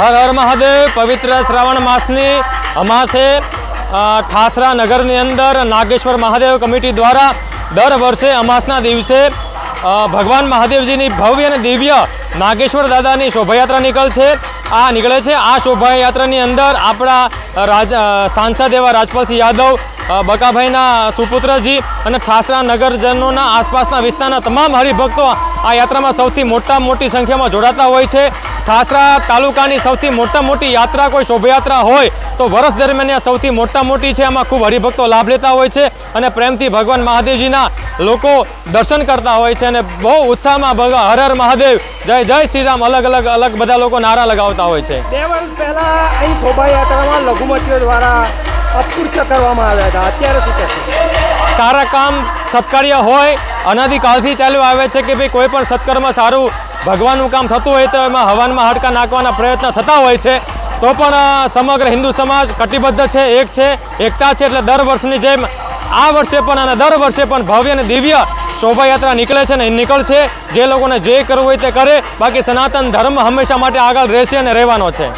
હર હર મહાદેવ, પવિત્ર શ્રાવણ માસની અમાસે ઠાસરા નગરની અંદર નાગેશ્વર મહાદેવ કમિટી દ્વારા દર વર્ષે અમાસના દિવસે ભગવાન મહાદેવજીની ભવ્ય અને દિવ્ય નાગેશ્વર દાદાની શોભાયાત્રા નીકળશે. આ નીકળે છે. આ શોભાયાત્રાની અંદર આપણા રાજ સાંસદ એવા રાજપાલસિંહ યાદવ બકાભાઈના સુપુત્રજી અને ઠાસરા નગરજનોના આસપાસના વિસ્તારના તમામ હરિભક્તો આ યાત્રામાં સૌથી મોટા મોટી સંખ્યામાં જોડાતા હોય છે. ઠાસરા તાલુકાની સૌથી મોટા મોટી યાત્રા કોઈ શોભાયાત્રા હોય તો વર્ષ દરમિયાન આ સૌથી મોટા મોટી છે. આમાં ખૂબ હરિભક્તો લાભ લેતા હોય છે અને પ્રેમથી ભગવાન મહાદેવજીના લોકો દર્શન કરતા હોય છે અને બહુ ઉત્સાહમાં ભગ, હર હર મહાદેવ, જય જય શ્રી રામ અલગ અલગ અલગ બધા લોકો નારા લગાવતા હોય છે. બે વર્ષ પહેલા અહીં શોભાયાત્રામાં લઘુમતીઓ દ્વારા અપકૃત્ય કરવામાં આવ્યા હતા. અત્યારે શું કહેશો? સારા કામ સત્કાર્ય હોય અનાદિકાળથી ચાલ્યું આવે છે કે ભાઈ કોઈ પણ સત્કર્મ સારું, ભગવાનનું કામ થતું હોય તો એમાં હવનમાં હાડકા નાખવાના પ્રયત્ન થતા હોય છે. તો પણ સમગ્ર હિન્દુ સમાજ કટિબદ્ધ છે, એક છે, એકતા છે એટલે દર વર્ષની જેમ આ વર્ષે પણ અને દર વર્ષે પણ ભવ્ય અને દિવ્ય શોભાયાત્રા નીકળે છે ને નીકળશે. જે લોકોને જે કરવું હોય તે કરે. બાકી સનાતન ધર્મ હંમેશા માટે આગળ રહેશે અને રહેવાનો છે.